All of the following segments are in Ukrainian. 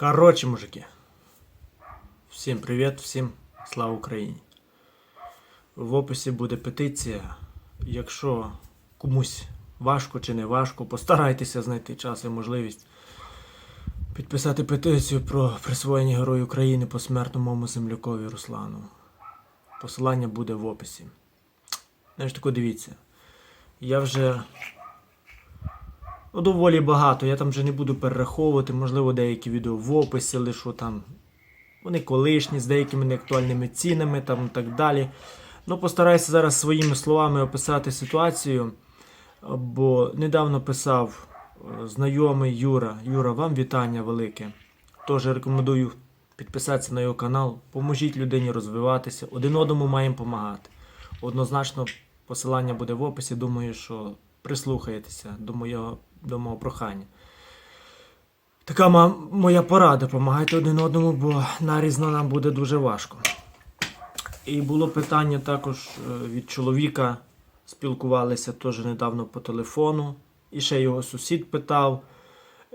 Коротше, мужики. Всім привіт, всім слава Україні. В описі буде петиція. Якщо комусь важко чи не важко, постарайтеся знайти час і можливість підписати петицію про присвоєння Герою України посмертно моєму землякові Руслану. Посилання буде в описі. Знаєш, тако дивіться. Я вже Ну, доволі багато. Я там вже не буду перераховувати, можливо, деякі відео в описі лишу там. Вони колишні, з деякими неактуальними цінами там так далі. Ну, постараюся зараз своїми словами описати ситуацію. Бо недавно писав е, знайомий Юра. Юра, вам вітання велике. Теж рекомендую підписатися на його канал. Поможіть людині розвиватися. Один одному маємо допомагати. Однозначно, посилання буде в описі. Думаю, що прислухаєтеся до моєго, до мого прохання. Така моя порада. Помагайте один одному, бо нарізно нам буде дуже важко. І було питання також е, від чоловіка. Спілкувалися теж недавно по телефону. І ще його сусід питав.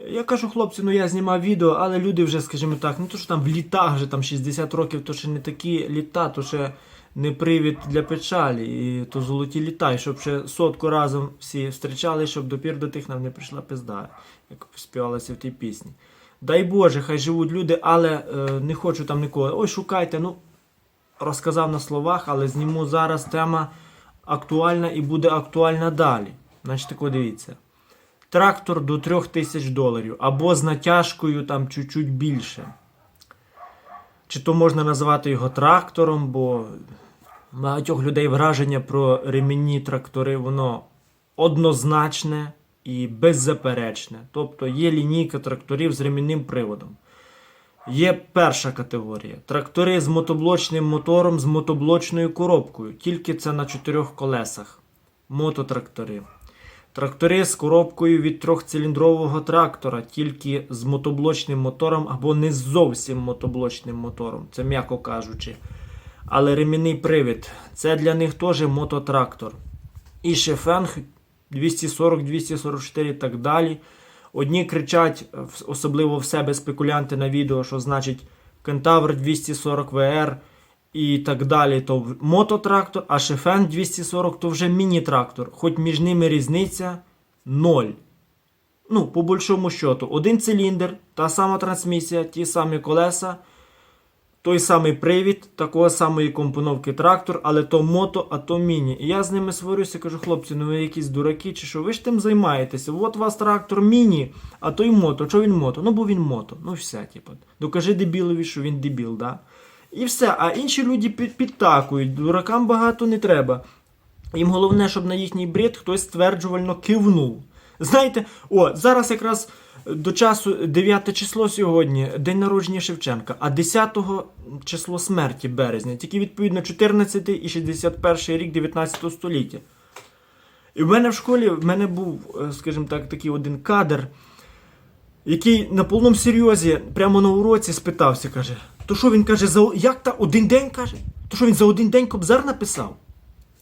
Я кажу, хлопці, ну я знімав відео, але люди вже, скажімо так, не то що там в літах вже там 60 років, то ще не такі літа, то ще не привід для печалі, і то золоті літа, і щоб ще сотку разом всі зустрічали, щоб допір до тих нам не прийшла пизда, як співалося в тій пісні. Дай Боже, хай живуть люди, але е, не хочу там нікого. Ой, шукайте, ну розказав на словах, але зніму зараз тема актуальна і буде актуальна далі. Значить, тако дивіться. Трактор до 3000 доларів або з натяжкою там чуть-чуть більше. Чи то можна назвати його трактором, бо багатьох людей враження про ремінні трактори, воно однозначне і беззаперечне. Тобто є лінійка тракторів з ремінним приводом. Є перша категорія трактори з мотоблочним мотором з мотоблочною коробкою. Тільки це на чотирьох колесах. Мототрактори. Трактори з коробкою від трьохциліндрового трактора, тільки з мотоблочним мотором або не зовсім мотоблочним мотором, це м'яко кажучи. Але ремінний привід це для них теж мототрактор. І шефенг 240, 244 і так далі. Одні кричать, особливо в себе спекулянти на відео, що значить Кентавр 240 VR і так далі, то мототрактор, а Шефен 240 то вже міні-трактор. Хоч між ними різниця ноль. Ну, по большому счету, один циліндр, та сама трансмісія, ті самі колеса, той самий привід, такого самої компоновки трактор, але то мото, а то міні. І я з ними сварюся, кажу, хлопці, ну ви якісь дураки, чи що? Ви ж тим займаєтеся. От у вас трактор міні, а той мото. Чого він мото? Ну, бо він мото. Ну все, типу. Докажи дебілові, що він дебіл, да? І все. А інші люди підтакують. Дуракам багато не треба. Їм головне, щоб на їхній бред хтось стверджувально кивнув. Знаєте, о, зараз якраз до часу 9 число сьогодні, день народження Шевченка, а 10 число смерті березня, тільки відповідно 14 і 61 рік 19 століття. І в мене в школі в мене був, е, скажімо так, такий один кадр, який на повному серйозі прямо на уроці спитався, каже: то що він каже, за як та один день каже? То що він за один день кобзар написав?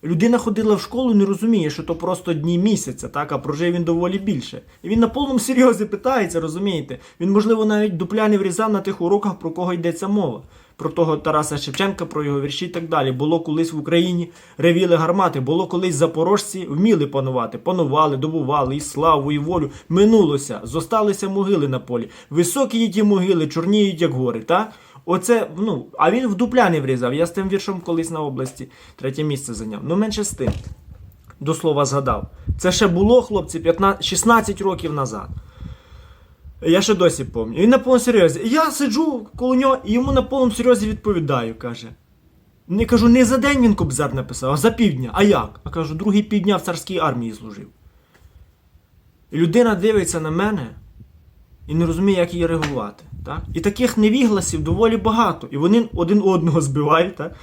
Людина ходила в школу не розуміє, що то просто дні місяця, так, а прожив він доволі більше. І він на повному серйозі питається, розумієте? Він, можливо, навіть дупля не врізав на тих уроках, про кого йдеться мова. Про того Тараса Шевченка, про його вірші і так далі. Було колись в Україні ревіли гармати, було колись запорожці вміли панувати, панували, добували і славу, і волю. Минулося, зосталися могили на полі. Високі є ті могили, чорніють, як гори, так? Оце, ну, а він в дупля врізав. Я з тим віршом колись на області третє місце зайняв. Ну, менше з тим. До слова згадав. Це ще було, хлопці, 15, 16 років назад. Я ще досі пам'ятаю. Він на повному серйозі. Я сиджу коло нього і йому на повному серйозі відповідаю, каже. Не кажу, не за день він кобзар написав, а за півдня. А як? А кажу, другий півдня в царській армії служив. Людина дивиться на мене і не розуміє, як її реагувати. Так? І таких невігласів доволі багато. І вони один одного збивають. Та?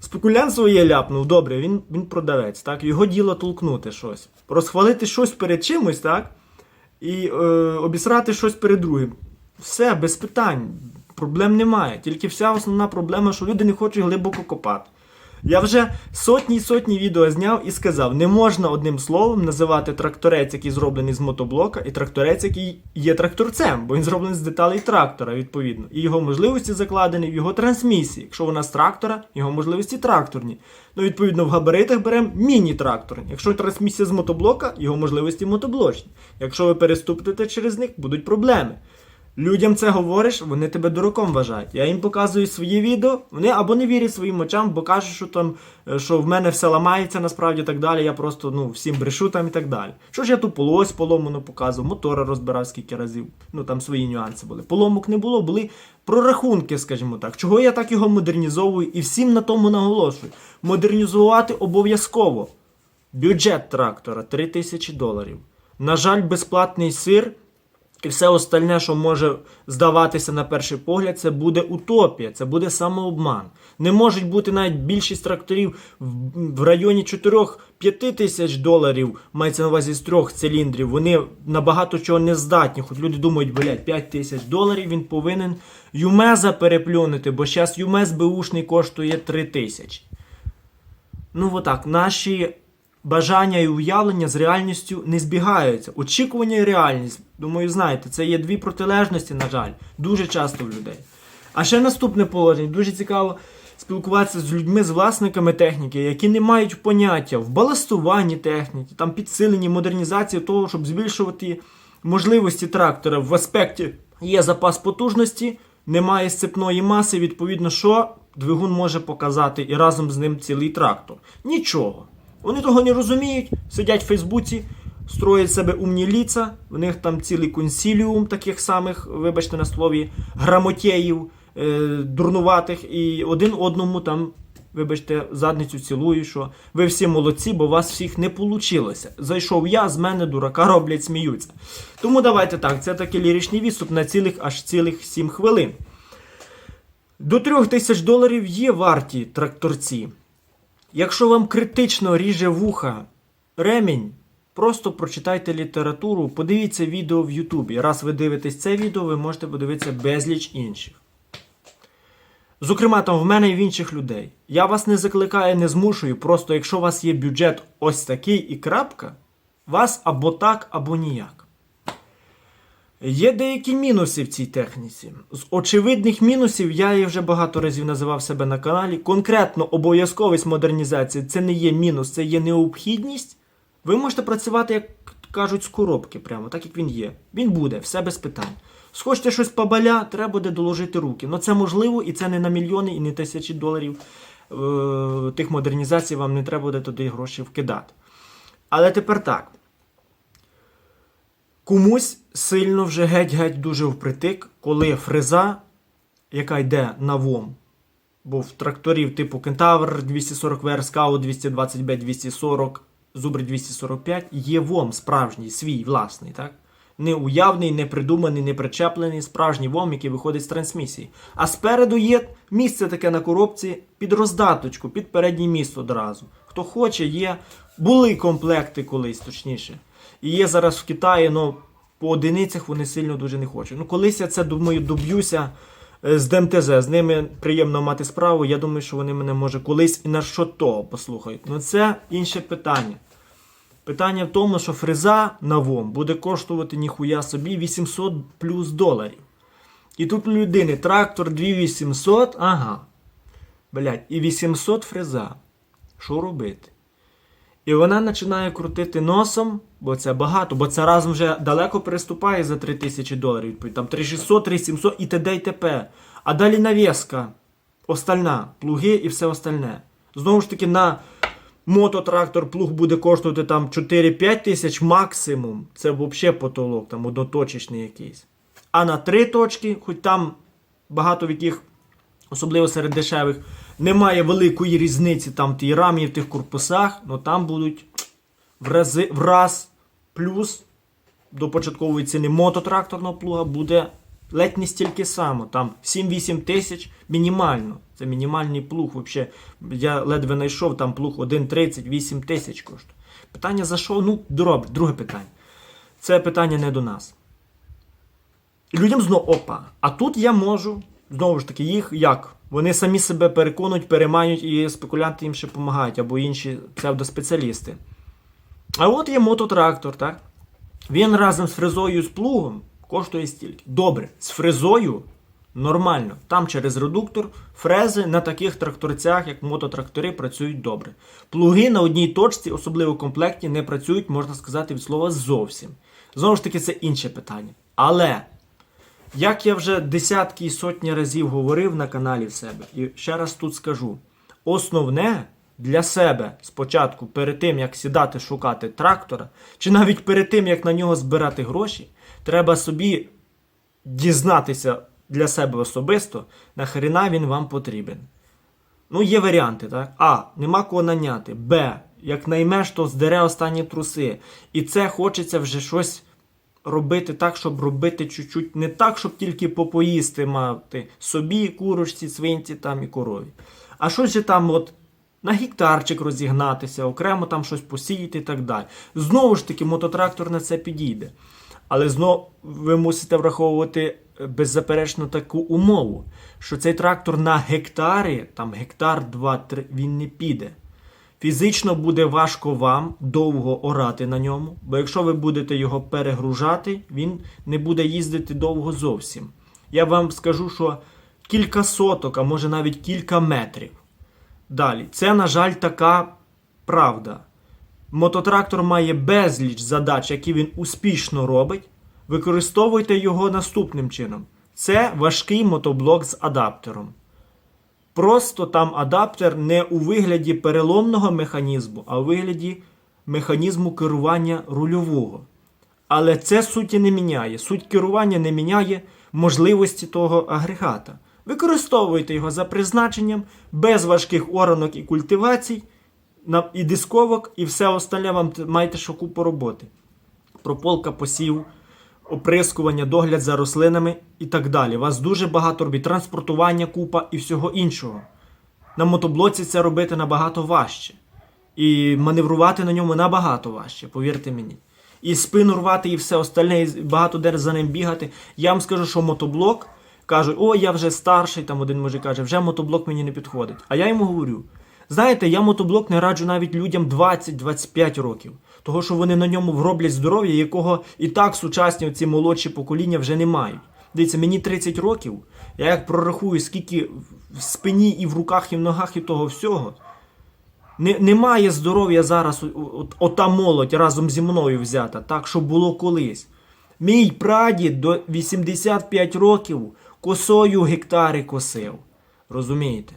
Спекулянт своє ляпнув, добре, він, він продавець. Так? Його діло толкнути щось. Розхвалити щось перед чимось, так? і е, обісрати щось перед другим. Все, без питань. Проблем немає. Тільки вся основна проблема, що люди не хочуть глибоко копати. Я вже сотні й сотні відео зняв і сказав: не можна одним словом називати тракторець, який зроблений з мотоблока, і тракторець, який є тракторцем, бо він зроблений з деталей трактора, відповідно. І його можливості закладені в його трансмісії. Якщо вона з трактора, його можливості тракторні. Ну, відповідно, в габаритах беремо міні-тракторні. Якщо трансмісія з мотоблока, його можливості мотоблочні. Якщо ви переступите через них, будуть проблеми. Людям це говориш, вони тебе дураком вважають. Я їм показую свої відео, вони або не вірять своїм очам, бо кажуть, що там, е, що в мене все ламається насправді так далі. Я просто ну, всім брешу там і так далі. Що ж я ту полось поломану показував, мотора розбирав скільки разів. Ну там свої нюанси були. Поломок не було, були прорахунки, скажімо так. Чого я так його модернізовую і всім на тому наголошую. Модернізувати обов'язково. Бюджет трактора 3000 доларів. На жаль, безплатний сир і все остальне, що може здаватися на перший погляд, це буде утопія, це буде самообман. Не можуть бути навіть більшість тракторів в, районі 4-5 тисяч доларів, мається на увазі з трьох циліндрів. Вони набагато чого не здатні. Хоч люди думають, блядь, 5 тисяч доларів він повинен Юмеза переплюнути, бо зараз Юмез Бушний коштує 3 тисячі. Ну, отак, наші бажання і уявлення з реальністю не збігаються. Очікування і реальність, думаю, знаєте, це є дві протилежності, на жаль, дуже часто в людей. А ще наступне положення, дуже цікаво спілкуватися з людьми, з власниками техніки, які не мають поняття в баластуванні техніки, там підсиленні модернізації того, щоб збільшувати можливості трактора в аспекті є запас потужності, немає сцепної маси, відповідно, що двигун може показати і разом з ним цілий трактор. Нічого. Вони того не розуміють, сидять в Фейсбуці, строять себе умні ліца, в них там цілий консіліум таких самих, вибачте на слові, грамотєїв, е, дурнуватих, і один одному там, вибачте, задницю цілую, що ви всі молодці, бо у вас всіх не вийшло. Зайшов я, з мене дурака роблять, сміються. Тому давайте так, це такий ліричний відступ на цілих аж цілих 7 хвилин. До 3 тисяч доларів є варті тракторці. Якщо вам критично ріже вуха ремінь, просто прочитайте літературу, подивіться відео в Ютубі. Раз ви дивитесь це відео, ви можете подивитися безліч інших. Зокрема, там в мене і в інших людей. Я вас не закликаю, не змушую. Просто якщо у вас є бюджет ось такий і крапка, вас або так, або ніяк. Є деякі мінуси в цій техніці. З очевидних мінусів я її вже багато разів називав себе на каналі. Конкретно обов'язковість модернізації це не є мінус, це є необхідність. Ви можете працювати, як кажуть, з коробки, прямо так як він є. Він буде, все без питань. Схочете щось побаля, треба буде доложити руки. Ну це можливо і це не на мільйони і не тисячі доларів. Е, тих модернізацій вам не треба буде туди гроші вкидати. Але тепер так. Комусь сильно вже геть-геть дуже впритик, коли фреза, яка йде на ВОМ, бо в тракторів типу Кентавр 240 VR, Scout 225 240, Зубр 245 є ВОМ справжній, свій, власний, так? Не уявний, не придуманий, не причеплений, справжній ВОМ, який виходить з трансмісії. А спереду є місце таке на коробці під роздаточку, під переднє місто одразу. Хто хоче, є. Були комплекти колись, точніше. І є зараз в Китаї, ну по одиницях вони сильно дуже не хочуть. Ну, колись я це думаю, доб'юся е, з ДМТЗ. З ними приємно мати справу. Я думаю, що вони мене може колись і на що того послухають. Ну це інше питання. Питання в тому, що фреза на ВОМ буде коштувати ніхуя собі 800 плюс доларів. І тут у людини трактор 2800, ага. Блять, і 800 фреза. Що робити? І вона починає крутити носом, бо це багато, бо це разом вже далеко переступає за 3000 доларів. Там 3600, 3700 і т.д. і т.п. А далі навіска, остальна, плуги і все остальне. Знову ж таки, на мототрактор плуг буде коштувати там 4-5 тисяч максимум. Це взагалі потолок, там одноточечний якийсь. А на три точки, хоч там багато в яких, особливо серед дешевих, немає великої різниці там тій рамі, в тих корпусах, але там будуть в, рази, в раз плюс до початкової ціни мототракторного плуга буде ледь не стільки само. Там 7-8 тисяч мінімально. Це мінімальний плуг. Вообще, я ледве знайшов там плуг 1,30, 8 тисяч коштує. Питання за що? Ну, добре, друге питання. Це питання не до нас. Людям знову опа. А тут я можу Знову ж таки, їх як? Вони самі себе переконують, переймають і спекулянти їм ще допомагають, або інші псевдоспеціалісти. А от є мототрактор, так? Він разом з фрезою з плугом коштує стільки. Добре, з фрезою нормально. Там через редуктор фрези на таких тракторцях, як мототрактори, працюють добре. Плуги на одній точці, особливо в комплекті, не працюють, можна сказати, від слова зовсім. Знову ж таки, це інше питання. Але, як я вже десятки і сотні разів говорив на каналі в себе, і ще раз тут скажу: основне для себе спочатку, перед тим як сідати шукати трактора, чи навіть перед тим як на нього збирати гроші, треба собі дізнатися для себе особисто, нахрена він вам потрібен. Ну, є варіанти, так? А. Нема кого наняти. Б. Як наймеш, то здере останні труси. І це хочеться вже щось робити так, щоб робити чуть-чуть не так, щоб тільки попоїсти мати собі, курочці, свинці там і корові. А щось же там от на гектарчик розігнатися, окремо там щось посіяти і так далі. Знову ж таки, мототрактор на це підійде. Але знову ви мусите враховувати е, беззаперечно таку умову, що цей трактор на гектарі, там гектар, два, три, він не піде. Фізично буде важко вам довго орати на ньому, бо якщо ви будете його перегружати, він не буде їздити довго зовсім. Я вам скажу, що кілька соток, а може навіть кілька метрів. Далі, це, на жаль, така правда. Мототрактор має безліч задач, які він успішно робить. Використовуйте його наступним чином. Це важкий мотоблок з адаптером. Просто там адаптер не у вигляді переломного механізму, а у вигляді механізму керування рульового. Але це суті не міняє. Суть керування не міняє можливості того агрегата. Використовуйте його за призначенням, без важких оранок і культивацій, і дисковок, і все остальне вам маєте що купу роботи. Прополка посів, оприскування, догляд за рослинами і так далі. Вас дуже багато робіт, транспортування купа і всього іншого. На мотоблоці це робити набагато важче. І маневрувати на ньому набагато важче, повірте мені. І спину рвати, і все остальне, і багато де за ним бігати. Я вам скажу, що мотоблок кажуть, о, я вже старший, там один мужик каже, вже мотоблок мені не підходить. А я йому говорю: знаєте, я мотоблок не раджу навіть людям 20-25 років. Того, що вони на ньому вроблять здоров'я, якого і так сучасні ці молодші покоління вже не мають. Дивіться, мені 30 років, я як прорахую, скільки в спині і в руках, і в ногах і того всього. Не, немає здоров'я зараз, о- о- ота молодь разом зі мною взята, так, що було колись. Мій прадід до 85 років косою гектари косив. Розумієте?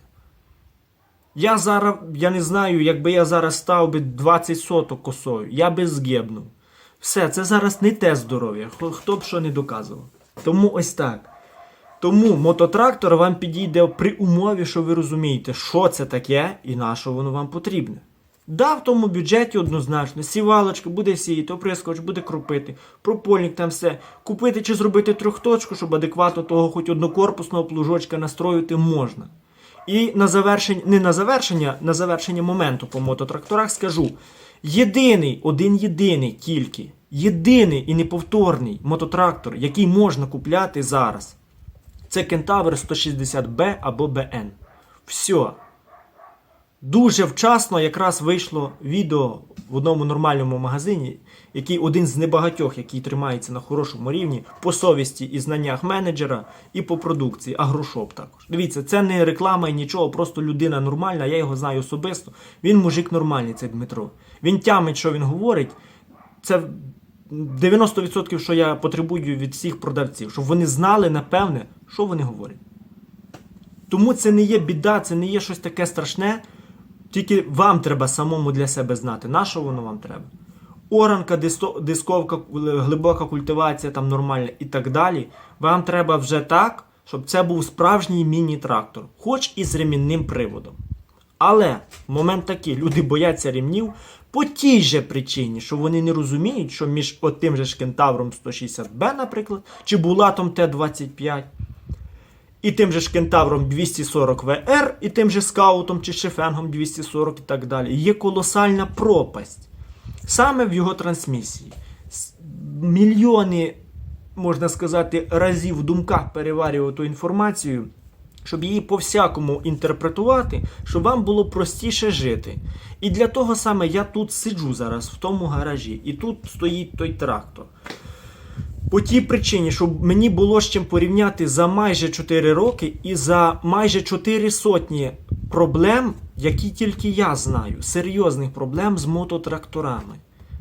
Я зараз, я не знаю, якби я зараз став би 20 соток косою, я би згибнув. Все, це зараз не те здоров'я, хто, б що не доказував. Тому ось так. Тому мототрактор вам підійде при умові, що ви розумієте, що це таке і на що воно вам потрібне. Да, в тому бюджеті однозначно, сівалочка буде сіяти, оприскувач буде кропити, пропольник там все. Купити чи зробити трьохточку, щоб адекватно того хоч однокорпусного плужочка настроїти можна. І на завершення, не на завершення, на завершення моменту по мототракторах скажу: єдиний, один єдиний тільки, єдиний і неповторний мототрактор, який можна купляти зараз, це Кентавр 160B або BN. Все. Дуже вчасно якраз вийшло відео в одному нормальному магазині, який один з небагатьох, який тримається на хорошому рівні по совісті і знаннях менеджера, і по продукції, агрошоп також. Дивіться, це не реклама і нічого, просто людина нормальна, я його знаю особисто. Він мужик нормальний, цей Дмитро. Він тямить, що він говорить. Це 90%, що я потребую від всіх продавців, щоб вони знали, напевне, що вони говорять. Тому це не є біда, це не є щось таке страшне. Тільки вам треба самому для себе знати, на що воно вам треба. Оранка, дисковка, глибока культивація там нормальна і так далі. Вам треба вже так, щоб це був справжній міні-трактор, хоч і з ремінним приводом. Але момент такий, люди бояться ремнів по тій же причині, що вони не розуміють, що між отим же ж кентавром 160B, наприклад, чи булатом Т-25, і тим же ж кентавром 240 VR, і тим же скаутом чи шефенгом 240 і так далі. Є колосальна пропасть саме в його трансмісії. Мільйони можна сказати, разів в думках переварював ту інформацію, щоб її по-всякому інтерпретувати, щоб вам було простіше жити. І для того саме я тут сиджу зараз, в тому гаражі, і тут стоїть той трактор. По тій причині, щоб мені було з чим порівняти за майже 4 роки і за майже 4 сотні проблем, які тільки я знаю, серйозних проблем з мототракторами.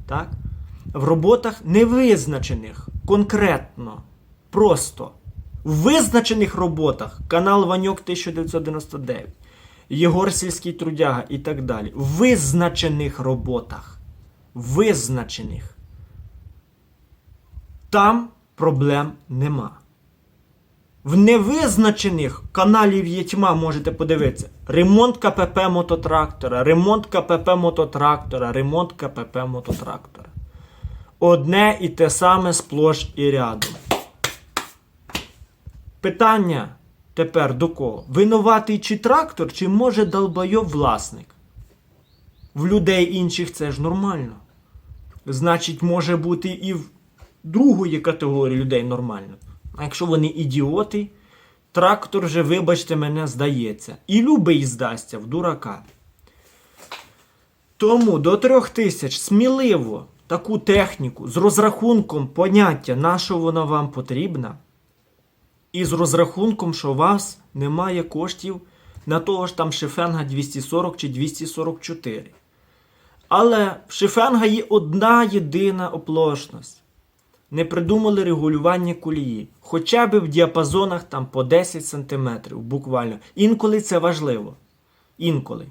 Так? В роботах невизначених, конкретно, просто. В визначених роботах канал Ваньок 1999, Єгор Сільський трудяга і так далі. В визначених роботах. Визначених. Там проблем нема. В невизначених каналів є тьма, можете подивитися. Ремонт КПП мототрактора, ремонт КПП мототрактора, ремонт КПП мототрактора. Одне і те саме сплош і рядом. Питання тепер до кого? Винуватий чи трактор, чи може долбойов власник? В людей інших це ж нормально. Значить, може бути і в другої категорії людей нормально. А якщо вони ідіоти, трактор вже, вибачте мене, здається. І любий здасться в дурака. Тому до трьох тисяч сміливо таку техніку з розрахунком поняття, на що вона вам потрібна, і з розрахунком, що у вас немає коштів на того ж там шифенга 240 чи 244. Але в шифенга є одна єдина оплошність. Не придумали регулювання колії. Хоча б в діапазонах там по 10 см, буквально. Інколи це важливо. Інколи.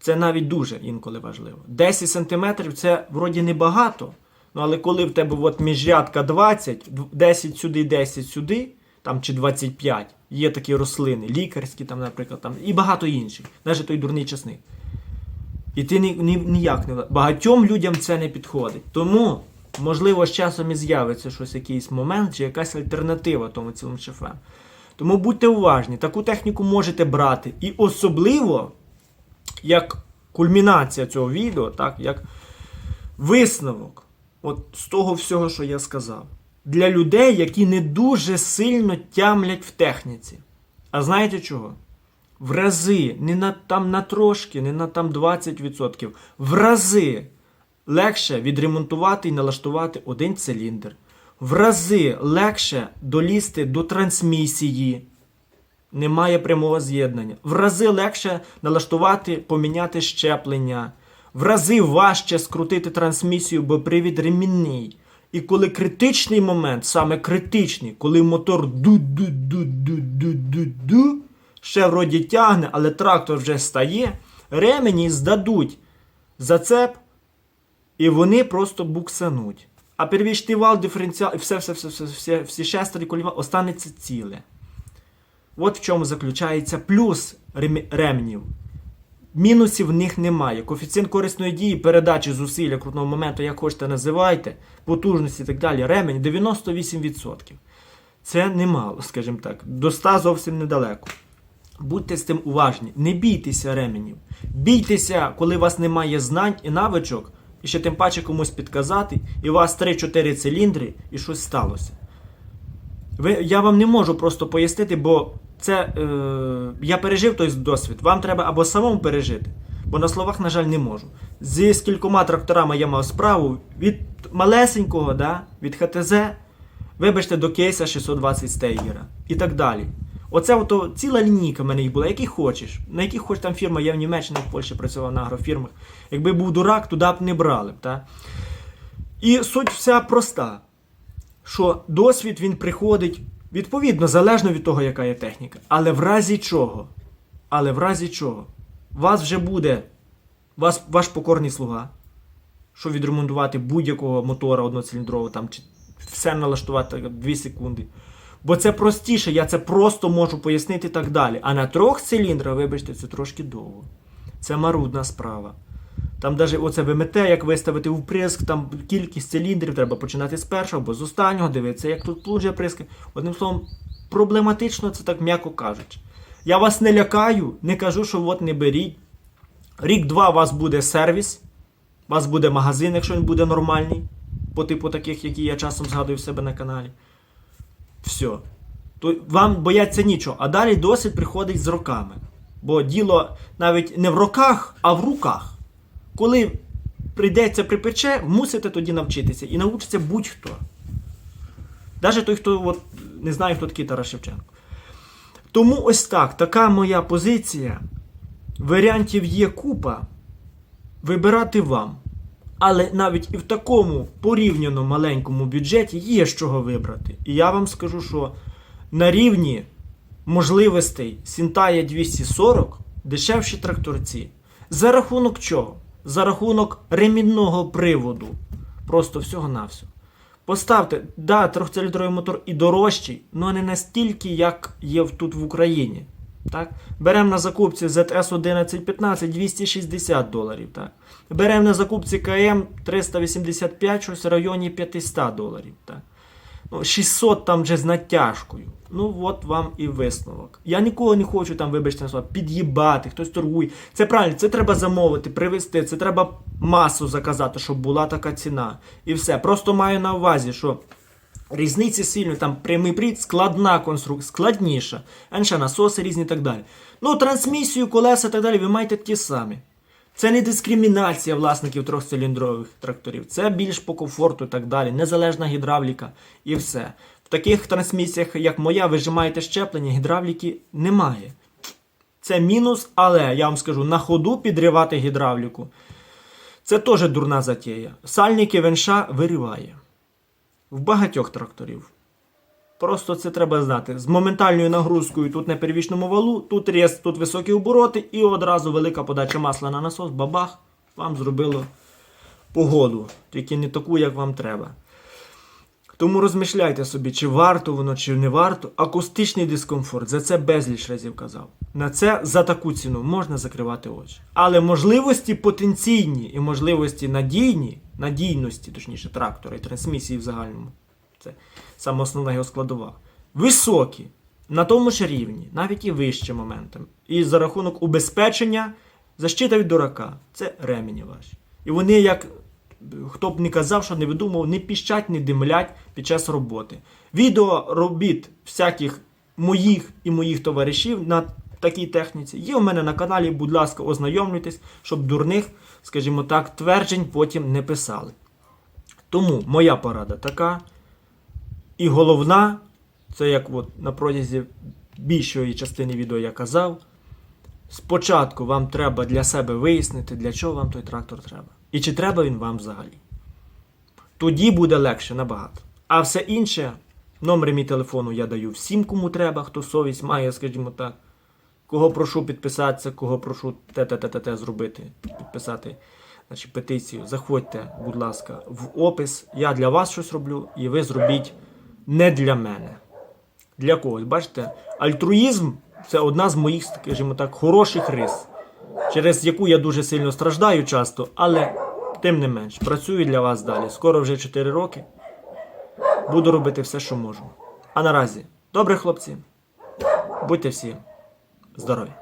Це навіть дуже інколи важливо. 10 см це вроді небагато. Ну, але коли в тебе от міжрядка 20, 10 сюди, 10 сюди, там чи 25, є такі рослини, лікарські, там, наприклад, там, і багато інших, навіть той дурний часник. І ти ні, ні, ніяк не. Багатьом людям це не підходить. Тому, можливо, з часом і з'явиться щось, якийсь момент чи якась альтернатива тому цілому шефам. Тому будьте уважні, таку техніку можете брати. І особливо, як кульмінація цього відео, так, як висновок от з того всього, що я сказав, для людей, які не дуже сильно тямлять в техніці. А знаєте чого? В рази, не на там на трошки, не на там 20%, в рази легше відремонтувати і налаштувати один циліндр. В рази легше долізти до трансмісії. Немає прямого з'єднання. В рази легше налаштувати, поміняти щеплення. В рази важче скрутити трансмісію, бо привід ремінний. І коли критичний момент, саме критичний, коли мотор ду-ду-ду-ду-ду-ду-ду, ще вроді тягне, але трактор вже стає, ремені здадуть зацеп, і вони просто буксануть. А первічний вал, диференціал, і все, все, все, все, все, всі шестері коліва останеться ціле. От в чому заключається плюс рем- ремнів. Мінусів в них немає. Коефіцієнт корисної дії, передачі зусилля крутного моменту, як хочете називайте, потужності і так далі, ремень 98%. Це немало, скажімо так. До 100 зовсім недалеко. Будьте з тим уважні, не бійтеся ременів. Бійтеся, коли у вас немає знань і навичок, і ще тим паче комусь підказати, і у вас 3-4 циліндри, і щось сталося. Ви, я вам не можу просто пояснити, бо це е, я пережив той досвід. Вам треба або самому пережити, бо на словах, на жаль, не можу. Зі скількома тракторами я мав справу від малесенького, да, від ХТЗ, вибачте, до кейса 620 стейгера і так далі. Оце ото ціла лінійка в мене їх була, які хочеш. На яких хоч там фірма, я в Німеччині, в Польщі працював на агрофірмах. Якби був дурак, туди б не брали. б, Та? І суть вся проста що досвід він приходить відповідно, залежно від того, яка є техніка. Але в разі чого? Але в разі чого? Вас вже буде вас, ваш покорний слуга, що відремонтувати будь-якого мотора одноциліндрового там, чи все налаштувати 2 секунди. Бо це простіше, я це просто можу пояснити і так далі. А на трьох циліндрах, вибачте, це трошки довго. Це марудна справа. Там навіть оце ВМТ, як виставити вприск, там кількість циліндрів треба починати з першого або з останнього, дивитися, як тут плуджує приски. Одним словом, проблематично це так м'яко кажучи. Я вас не лякаю, не кажу, що от не беріть. Рік-два у вас буде сервіс, у вас буде магазин, якщо він буде нормальний. по типу таких, які я часом згадую в себе на каналі. Все. То вам бояться нічого. А далі досвід приходить з роками. Бо діло навіть не в роках, а в руках. Коли прийдеться припече, мусите тоді навчитися. І навчиться будь-хто. Навіть той, хто от, не знає, хто такий Тарас Шевченко. Тому ось так, така моя позиція. Варіантів є купа. Вибирати вам. Але навіть і в такому порівняно маленькому бюджеті є з чого вибрати. І я вам скажу, що на рівні можливостей Сінтая 240 дешевші тракторці. За рахунок чого? За рахунок ремінного приводу. Просто всього-навсього. Поставте, да, трьохциліндровий мотор і дорожчий, але не настільки, як є тут в Україні. Так? Беремо на закупці ZS 1115 260 доларів. Так? Беремо на закупці КМ 385, щось в районі 500 доларів. Так? Ну, 600 там вже з натяжкою. Ну, от вам і висновок. Я нікого не хочу там, вибачте на слово, під'їбати, хтось торгує. Це правильно, це треба замовити, привезти, це треба масу заказати, щоб була така ціна. І все. Просто маю на увазі, що різниці сильно, там прямий привід, складна конструкція, складніша. А насоси різні і так далі. Ну, трансмісію, колеса і так далі, ви маєте ті самі. Це не дискримінація власників трьохциліндрових тракторів, це більш по комфорту і так далі, незалежна гідравліка і все. В таких трансмісіях, як моя, ви ж маєте щеплення, гідравліки немає. Це мінус, але я вам скажу, на ходу підривати гідравліку. Це теж дурна затія. Сальники венша вириває. В багатьох тракторів. Просто це треба знати. З моментальною нагрузкою тут на первічному валу, тут рез, тут високі обороти, і одразу велика подача масла на насос, бабах, вам зробило погоду. Тільки не таку, як вам треба. Тому розмишляйте собі, чи варто воно, чи не варто. Акустичний дискомфорт, за це безліч разів казав. На це за таку ціну можна закривати очі. Але можливості потенційні і можливості надійні, надійності, точніше, трактора і трансмісії в загальному. Це саме основна його складова. Високі, на тому ж рівні, навіть і вище моментом. І за рахунок убезпечення, защита від дурака це ремені ваші. І вони, як хто б не казав, що не видумав, не піщать, не димлять під час роботи. Відео робіт всяких моїх і моїх товаришів на такій техніці є у мене на каналі. Будь ласка, ознайомлюйтесь, щоб дурних, скажімо так, тверджень потім не писали. Тому моя порада така. І головна, це як от на протязі більшої частини відео я казав. Спочатку вам треба для себе вияснити, для чого вам той трактор треба. І чи треба він вам взагалі. Тоді буде легше набагато. А все інше, номер мій телефону я даю всім, кому треба, хто совість має, скажімо так. Кого прошу підписатися, кого прошу те-те-те-те зробити, підписати значить, петицію. Заходьте, будь ласка, в опис. Я для вас щось роблю, і ви зробіть не для мене. Для когось. Бачите, альтруїзм це одна з моїх, скажімо так, хороших рис, через яку я дуже сильно страждаю часто, але тим не менш, працюю для вас далі. Скоро вже 4 роки. Буду робити все, що можу. А наразі, добре, хлопці, будьте всі здорові!